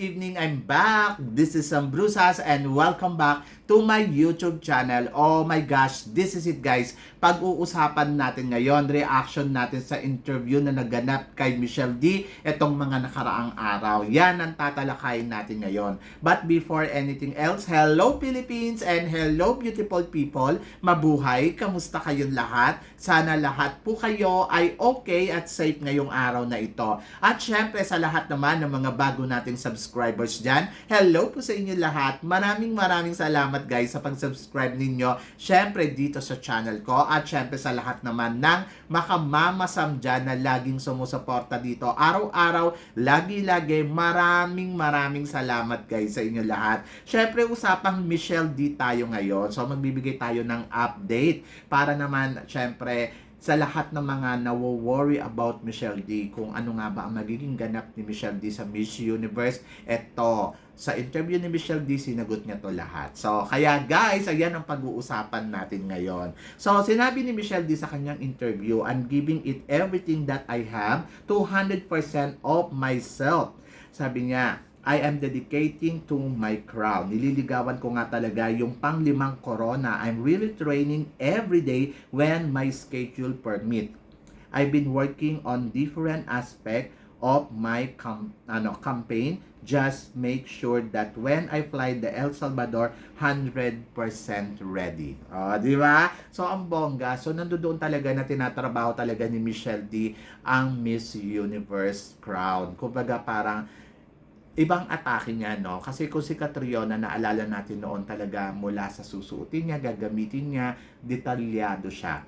Evening! I'm back! This is Sam Brusas and welcome back to my YouTube channel. Oh my gosh, this is it guys. Pag-uusapan natin ngayon, reaction natin sa interview na naganap kay Michelle D itong mga nakaraang araw. Yan ang tatalakayin natin ngayon. But before anything else, hello Philippines and hello beautiful people. Mabuhay! Kamusta kayong lahat? Sana lahat po kayo ay okay at safe ngayong araw na ito. At syempre sa lahat naman ng mga bago nating subscribers dyan, hello po sa inyo lahat. Maraming maraming salamat guys sa pag-subscribe ninyo. Syempre dito sa channel ko at syempre sa lahat naman ng makamamasam dyan na laging sumusuporta dito. Araw-araw, lagi-lagi, maraming maraming salamat guys sa inyo lahat. Syempre usapang Michelle D tayo ngayon. So magbibigay tayo ng update para naman syempre sa lahat ng mga nawo-worry about Michelle D, kung ano nga ba ang magiging ganap ni Michelle D sa Miss Universe, eto, sa interview ni Michelle D, sinagot niya to lahat. So, kaya guys, ayan ang pag-uusapan natin ngayon. So, sinabi ni Michelle D sa kanyang interview, I'm giving it everything that I have, 200% of myself. Sabi niya, I am dedicating to my crown. Nililigawan ko nga talaga yung panglimang corona. I'm really training every day when my schedule permit. I've been working on different aspect of my com- ano, campaign. Just make sure that when I fly the El Salvador, 100% ready. O, di ba? So, ang bongga. So, nandoon talaga na tinatrabaho talaga ni Michelle D ang Miss Universe crown. Kumbaga, parang ibang atake niya, no? Kasi kung si Catriona, naalala natin noon talaga mula sa susuotin niya, gagamitin niya, detalyado siya.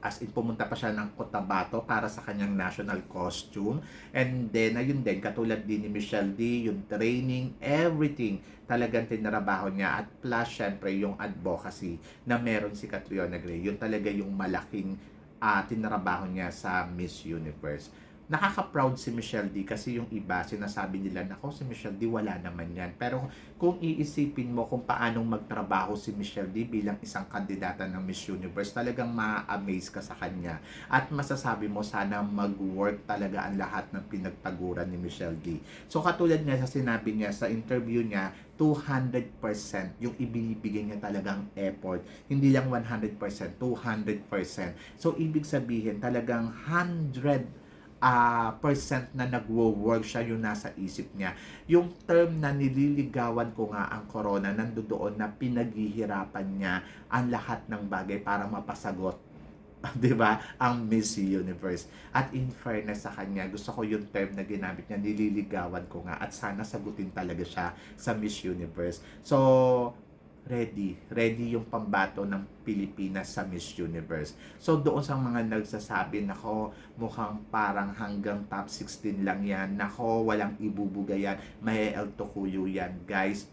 As in, pumunta pa siya ng Cotabato para sa kanyang national costume. And then, ayun din, katulad din ni Michelle D, yung training, everything, talagang tinarabaho niya. At plus, syempre, yung advocacy na meron si Catriona Gray. Yun talaga yung malaking uh, tinarabaho niya sa Miss Universe nakaka-proud si Michelle D kasi yung iba sinasabi nila nako si Michelle D wala naman yan. Pero kung iisipin mo kung paanong magtrabaho si Michelle D bilang isang kandidata ng Miss Universe talagang ma-amaze ka sa kanya. At masasabi mo sana mag-work talaga ang lahat ng pinagpaguran ni Michelle D. So katulad nga sa sinabi niya sa interview niya 200% yung ibinibigay niya talagang effort. Hindi lang 100% 200% so ibig sabihin talagang 100 uh, percent na nagwo-work siya yung nasa isip niya. Yung term na nililigawan ko nga ang corona, nandoon na pinaghihirapan niya ang lahat ng bagay para mapasagot 'di ba? Ang Miss Universe. At in fairness sa kanya, gusto ko yung term na ginamit niya, nililigawan ko nga at sana sagutin talaga siya sa Miss Universe. So, ready. Ready yung pambato ng Pilipinas sa Miss Universe. So doon sa mga nagsasabi, nako, mukhang parang hanggang top 16 lang yan. Nako, walang ibubuga yan. May El Tokuyo yan. Guys,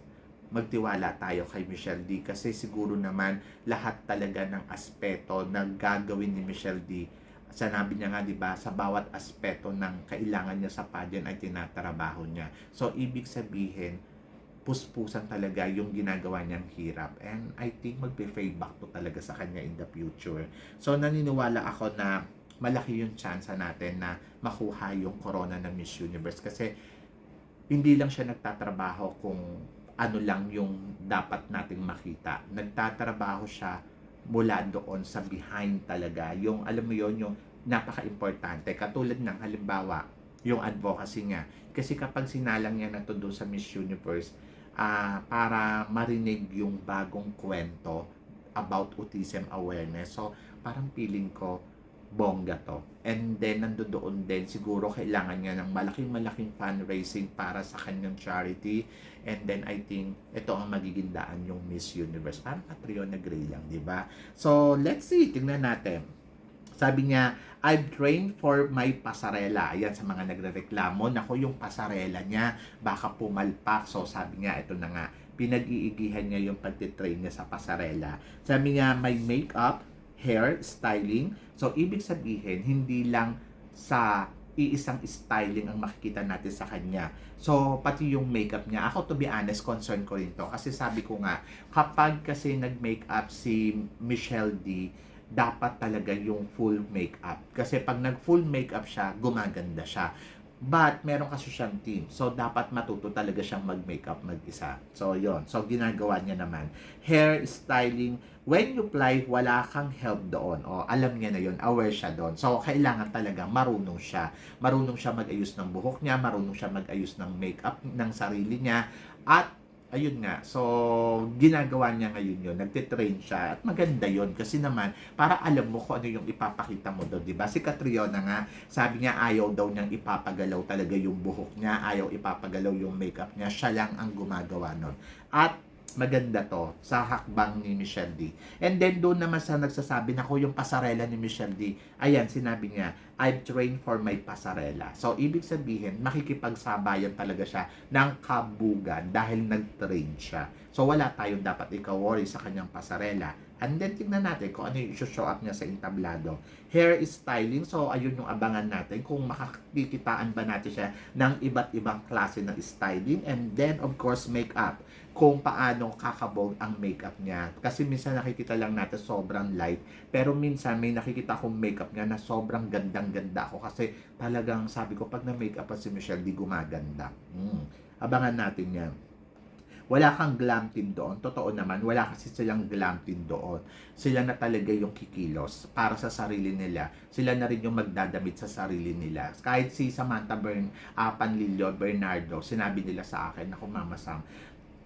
magtiwala tayo kay Michelle D. Kasi siguro naman lahat talaga ng aspeto na gagawin ni Michelle D sanabi niya nga 'di ba sa bawat aspeto ng kailangan niya sa pageant ay tinatrabaho niya. So ibig sabihin puspusan talaga yung ginagawa niyang hirap. And I think magpe-pay back to talaga sa kanya in the future. So naniniwala ako na malaki yung chance natin na makuha yung corona ng Miss Universe kasi hindi lang siya nagtatrabaho kung ano lang yung dapat nating makita. Nagtatrabaho siya mula doon sa behind talaga. Yung alam mo yon yung napaka-importante. Katulad ng halimbawa, yung advocacy niya. Kasi kapag sinalang niya na to doon sa Miss Universe, uh, para marinig yung bagong kwento about autism awareness. So, parang feeling ko, bongga to. And then, nandoon din, siguro kailangan niya ng malaking-malaking fundraising para sa kanyang charity. And then, I think, ito ang magiging daan yung Miss Universe. Parang Catriona Gray lang, di ba? So, let's see. Tingnan natin. Sabi niya, I've trained for my pasarela. Ayan sa mga nagrereklamo. Nako, yung pasarela niya, baka pumalpak. So, sabi niya, ito na nga, pinag-iigihan niya yung pagtitrain niya sa pasarela. Sabi niya, may makeup, hair, styling. So, ibig sabihin, hindi lang sa iisang styling ang makikita natin sa kanya. So, pati yung makeup niya. Ako, to be honest, concern ko rin to. Kasi sabi ko nga, kapag kasi nag-makeup si Michelle D, dapat talaga yung full makeup. Kasi pag nag full makeup siya, gumaganda siya. But, meron kasi siyang team. So, dapat matuto talaga siyang mag-makeup mag-isa. So, yon So, ginagawa niya naman. Hair styling, when you apply, wala kang help doon. O, alam niya na yon aware siya doon. So, kailangan talaga marunong siya. Marunong siya mag-ayos ng buhok niya, marunong siya mag-ayos ng makeup ng sarili niya. At, ayun nga, so ginagawa niya ngayon yun, nagtitrain siya. At maganda yun. Kasi naman para alam mo kung ano yung ipapakita mo doon, di ba? Si Catriona nga, sabi niya ayaw daw niyang ipapagalaw talaga yung buhok niya, ayaw ipapagalaw yung makeup niya, siya lang ang gumagawa nun. At maganda to sa hakbang ni Michelle D. And then doon naman sa nagsasabi na ko yung pasarela ni Michelle D. Ayan, sinabi niya, I've trained for my pasarela. So, ibig sabihin, makikipagsabayan talaga siya ng kabugan dahil nag-train siya. So, wala tayong dapat ikaw-worry sa kanyang pasarela. And then, tingnan natin kung ano yung show up niya sa entablado. Hair styling. So, ayun yung abangan natin kung makakikitaan ba natin siya ng iba't ibang klase ng styling. And then, of course, makeup kung paano kakabog ang makeup niya. Kasi minsan nakikita lang natin sobrang light, pero minsan may nakikita akong makeup niya na sobrang gandang-ganda ako kasi talagang sabi ko pag na-makeup pa si Michelle, di gumaganda. Hmm. Abangan natin yan. Wala kang glam team doon. Totoo naman, wala kasi silang glam team doon. Sila na talaga yung kikilos para sa sarili nila. Sila na rin yung magdadamit sa sarili nila. Kahit si Samantha Bern, uh, Panlilio, Bernardo, sinabi nila sa akin na kumamasang,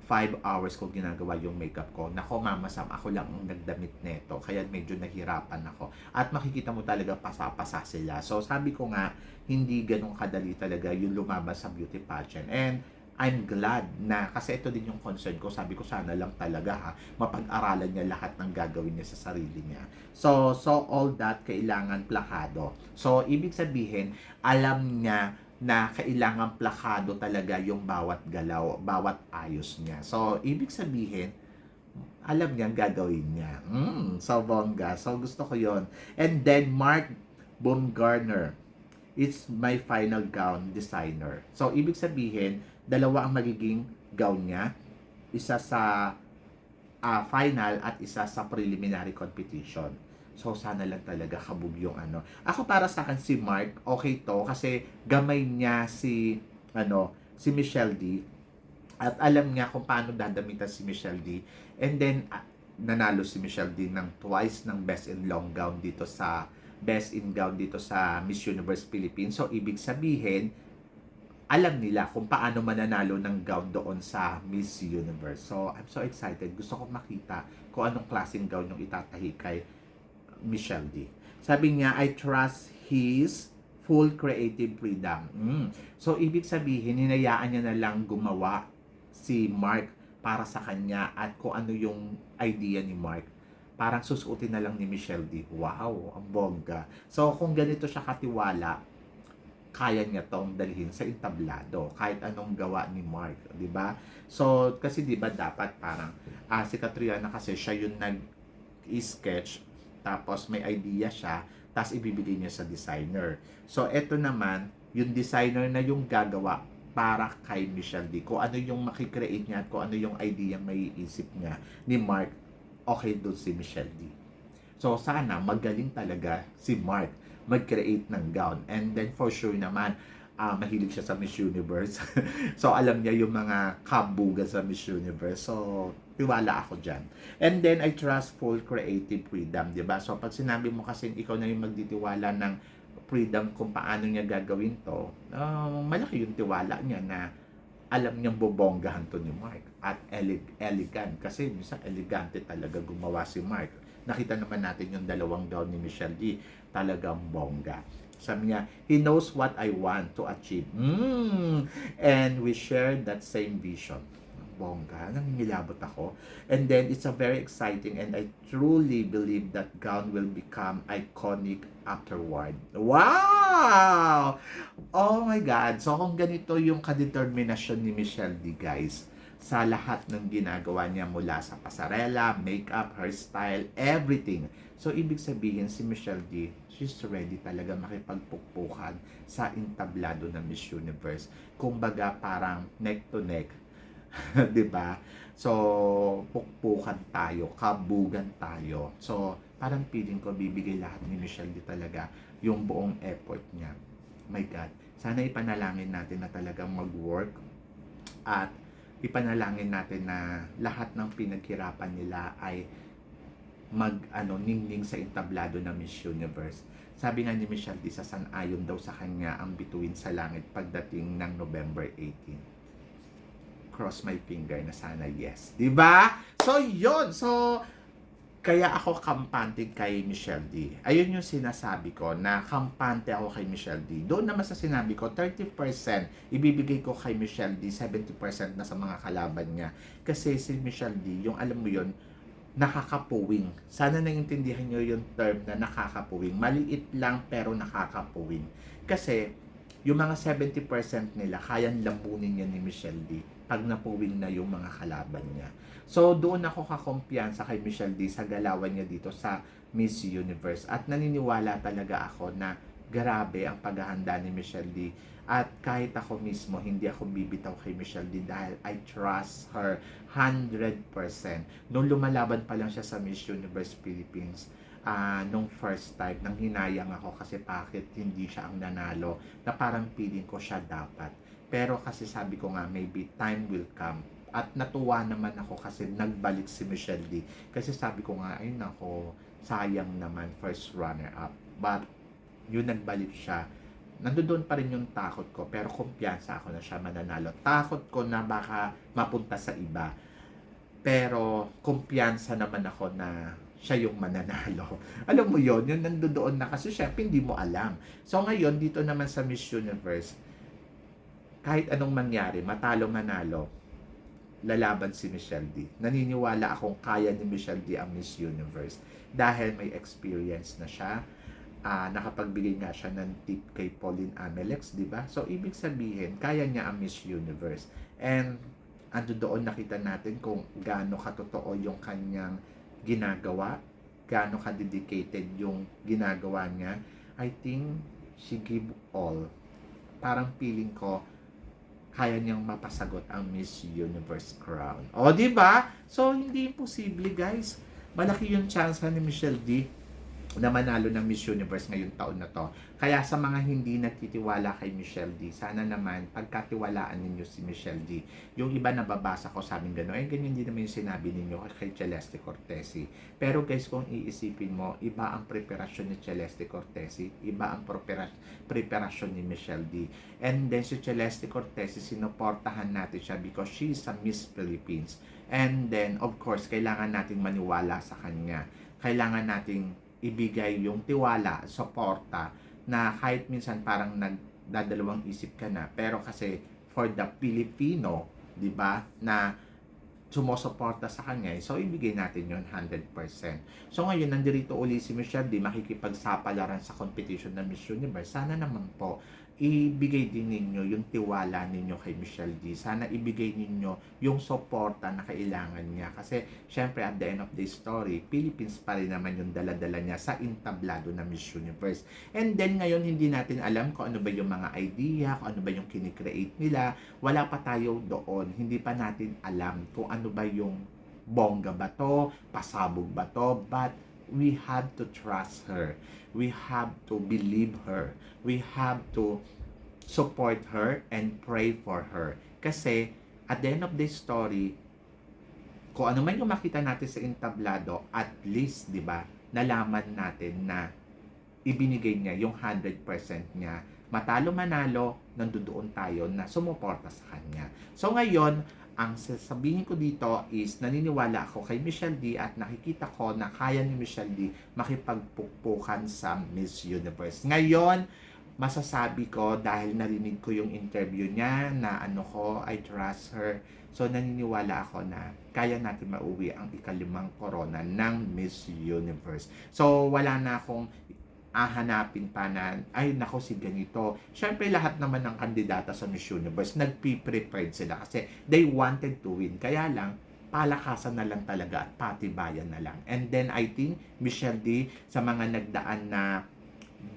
5 hours ko ginagawa yung makeup ko. Nako, mamasam, ako lang ang nagdamit neto. Kaya medyo nahirapan ako. At makikita mo talaga pasa-pasa sila. So, sabi ko nga, hindi ganun kadali talaga yung lumabas sa beauty pageant. And, I'm glad na, kasi ito din yung concern ko, sabi ko sana lang talaga ha, mapag-aralan niya lahat ng gagawin niya sa sarili niya. So, so all that, kailangan plakado. So, ibig sabihin, alam niya na kailangan plakado talaga yung bawat galaw, bawat ayos niya. So, ibig sabihin, alam niya gagawin niya. Mm, so bongga. So, gusto ko yon And then, Mark Baumgartner. It's my final gown designer. So, ibig sabihin, dalawa ang magiging gown niya. Isa sa uh, final at isa sa preliminary competition. So, sana lang talaga kabog yung ano. Ako para sa akin si Mark, okay to kasi gamay niya si ano, si Michelle D. At alam niya kung paano dadamitan si Michelle D. And then uh, nanalo si Michelle D ng twice ng best in long gown dito sa best in gown dito sa Miss Universe Philippines. So, ibig sabihin, alam nila kung paano mananalo ng gown doon sa Miss Universe. So, I'm so excited. Gusto ko makita kung anong klaseng gown yung itatahi kay Michelle D. Sabi niya, I trust his full creative freedom. Mm. So, ibig sabihin, hinayaan niya na lang gumawa si Mark para sa kanya at kung ano yung idea ni Mark. Parang susuotin na lang ni Michelle D. Wow, ang bongga. So, kung ganito siya katiwala, kaya niya tong dalhin sa entablado kahit anong gawa ni Mark, 'di ba? So kasi 'di ba dapat parang ah, si Catriona kasi siya yung nag-sketch tapos may idea siya, tapos ibibigay niya sa designer. So, eto naman, yung designer na yung gagawa para kay Michelle D. Kung ano yung makikreate niya at kung ano yung idea may isip niya ni Mark, okay doon si Michelle D. So, sana magaling talaga si Mark mag-create ng gown. And then, for sure naman, uh, mahilig siya sa Miss Universe. so, alam niya yung mga kabuga sa Miss Universe. So, tiwala ako dyan. And then, I trust full creative freedom, di ba? So, pag sinabi mo kasi ikaw na yung magditiwala ng freedom kung paano niya gagawin to, uh, malaki yung tiwala niya na alam niyang bobonggahan to ni Mark at elig- elegant kasi minsan elegante talaga gumawa si Mark nakita naman natin yung dalawang gown ni Michelle D talagang bongga sabi niya, He knows what I want to achieve. Mm. And we share that same vision. Bongga, nangingilabot ako. And then, it's a very exciting and I truly believe that gown will become iconic afterward. Wow! Oh my God! So, kung ganito yung kadeterminasyon ni Michelle D, guys, sa lahat ng ginagawa niya mula sa pasarela, makeup, hairstyle, everything. So, ibig sabihin, si Michelle D, she's ready talaga makipagpukpukan sa entablado ng Miss Universe. Kumbaga parang neck to neck. 'Di ba? So, pukpukan tayo, kabugan tayo. So, parang feeling ko bibigay lahat ni Michelle di talaga yung buong effort niya. my God, sana ipanalangin natin na talagang mag-work at ipanalangin natin na lahat ng pinaghirapan nila ay mag ano ningning sa entablado ng Miss Universe. Sabi nga ni Michelle Di ayon daw sa kanya ang bituin sa langit pagdating ng November 18. Cross my finger na sana yes. 'Di ba? So 'yon. So kaya ako kampante kay Michelle D. Ayun yung sinasabi ko na kampante ako kay Michelle D. Doon naman sa sinabi ko, 30% ibibigay ko kay Michelle D, 70% na sa mga kalaban niya. Kasi si Michelle D, yung alam mo yun, nakakapuwing. Sana naiintindihan nyo yung term na nakakapuwing. Maliit lang pero nakakapuwing. Kasi yung mga 70% nila, kayang lambunin niya ni Michelle D pag napuwing na yung mga kalaban niya. So, doon ako kakumpiyansa kay Michelle D sa galawan niya dito sa Miss Universe. At naniniwala talaga ako na grabe ang paghahanda ni Michelle D. At kahit ako mismo, hindi ako bibitaw kay Michelle D dahil I trust her 100%. Nung lumalaban pa lang siya sa Miss Universe Philippines, ah nung first time, nang hinayang ako kasi bakit hindi siya ang nanalo, na parang feeling ko siya dapat. Pero kasi sabi ko nga, maybe time will come. At natuwa naman ako kasi nagbalik si Michelle D. Kasi sabi ko nga, ay nako, sayang naman first runner up. But, yun nagbalik siya. Nandoon pa rin yung takot ko, pero kumpiyansa ako na siya mananalo. Takot ko na baka mapunta sa iba. Pero, kumpiyansa naman ako na siya yung mananalo. Alam mo yon yun nandoon na kasi syempre hindi mo alam. So ngayon, dito naman sa Miss Universe, kahit anong mangyari, matalo manalo, lalaban si Michelle D. Naniniwala akong kaya ni Michelle D ang Miss Universe dahil may experience na siya. Ah, nakapagbigay nga siya ng tip kay Pauline Amelex, di ba? So, ibig sabihin, kaya niya ang Miss Universe. And, ando doon nakita natin kung gaano katotoo yung kanyang ginagawa, gaano ka-dedicated yung ginagawa niya. I think she give all. Parang feeling ko, kaya niyang mapasagot ang Miss Universe crown. O, di ba? So, hindi imposible, guys. Malaki yung chance ni Michelle D na manalo ng Miss Universe ngayong taon na to. Kaya sa mga hindi nagtitiwala kay Michelle D, sana naman pagkatiwalaan ninyo si Michelle D. Yung iba nababasa ko sa amin gano'n, eh ganyan din naman yung sinabi ninyo kay Celeste Cortesi. Pero guys, kung iisipin mo, iba ang preparasyon ni Celeste Cortesi, iba ang prepara- preparasyon ni Michelle D. And then si Celeste Cortesi, sinuportahan natin siya because she is a Miss Philippines. And then, of course, kailangan nating maniwala sa kanya. Kailangan nating ibigay yung tiwala, suporta, na kahit minsan parang nagdadalawang isip ka na. Pero kasi for the Filipino, di ba, na sumusuporta sa kanya, so ibigay natin yon 100%. So ngayon, nandirito uli si Michelle D, makikipagsapalaran sa competition ng Miss Universe. Sana naman po, ibigay din ninyo yung tiwala ninyo kay Michelle D. Sana ibigay ninyo yung suporta na kailangan niya. Kasi, syempre, at the end of the story, Philippines pa rin naman yung daladala niya sa entablado na Miss Universe. And then, ngayon, hindi natin alam kung ano ba yung mga idea, kung ano ba yung kinikreate nila. Wala pa tayo doon. Hindi pa natin alam kung ano ba yung bongga ba to, pasabog ba to, but we have to trust her. We have to believe her. We have to support her and pray for her. Kasi at the end of the story, kung ano man yung makita natin sa entablado, at least, di ba, nalaman natin na ibinigay niya yung 100% niya. Matalo manalo, nandoon tayo na sumuporta sa kanya. So ngayon, ang sasabihin ko dito is naniniwala ako kay Michelle D at nakikita ko na kaya ni Michelle D makipagpukpukan sa Miss Universe. Ngayon, masasabi ko dahil narinig ko yung interview niya na ano ko, I trust her. So naniniwala ako na kaya natin mauwi ang ikalimang corona ng Miss Universe. So wala na akong ahanapin pa na, ay nako si ganito. Siyempre lahat naman ng kandidata sa Miss Universe, nagpi-prepared sila kasi they wanted to win. Kaya lang, palakasan na lang talaga at patibayan na lang. And then I think Michelle D sa mga nagdaan na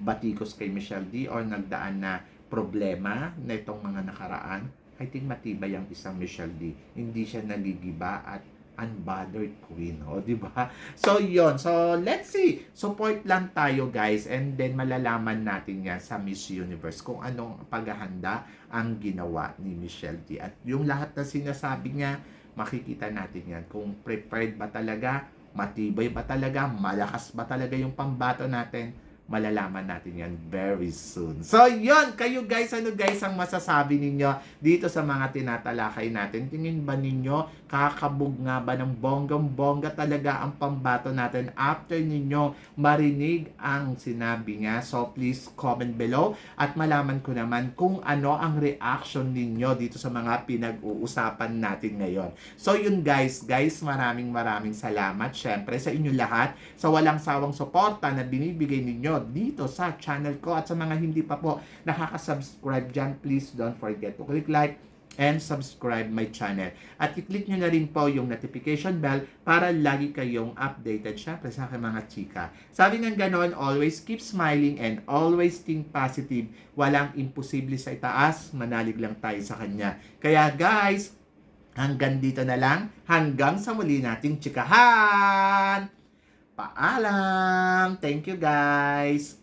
batikos kay Michelle D or nagdaan na problema na itong mga nakaraan, I think matibay ang isang Michelle D. Hindi siya nagigiba at unbothered queen. O, di ba? So, yon So, let's see. Support lang tayo, guys. And then, malalaman natin yan sa Miss Universe kung anong paghahanda ang ginawa ni Michelle D. At yung lahat na sinasabi niya, makikita natin yan. Kung prepared ba talaga, matibay ba talaga, malakas ba talaga yung pambato natin, malalaman natin yan very soon. So, yon Kayo guys, ano guys ang masasabi ninyo dito sa mga tinatalakay natin? Tingin ba ninyo, kakabog nga ba ng bonggang-bongga talaga ang pambato natin after ninyo marinig ang sinabi niya? So, please comment below at malaman ko naman kung ano ang reaction ninyo dito sa mga pinag-uusapan natin ngayon. So, yun guys, guys, maraming maraming salamat syempre sa inyo lahat sa walang sawang suporta na binibigay ninyo dito sa channel ko at sa mga hindi pa po nakaka-subscribe dyan, please don't forget to click like and subscribe my channel. At i-click nyo na rin po yung notification bell para lagi kayong updated syempre sa aking mga chika. Sabi ng ganon, always keep smiling and always think positive. Walang imposible sa itaas, manalig lang tayo sa kanya. Kaya guys, hanggang dito na lang, hanggang sa muli nating chikahan! Paalam! Thank you guys!